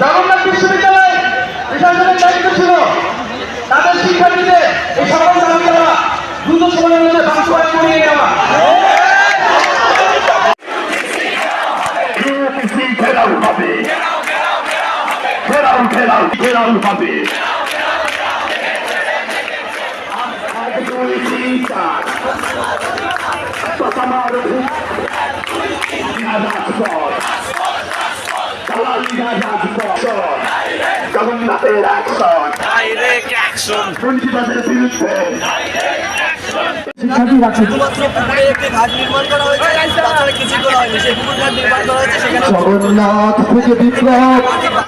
জগন্নাথ বিশ্ববিদ্যালয়ে বিসর্জনের দায়িত্ব ছিল। তাদের শিক্ষার্থীদের এই সকল দাবি দ্বারা দ্রুত সময়ের মধ্যে বাস্তবায়ন করিয়ে ঘেরাও ঘেরাও ঘেরাও হবে জগন্নাথের অ্যাকশন জগন্নাথ খুঁজে বিপ্লব।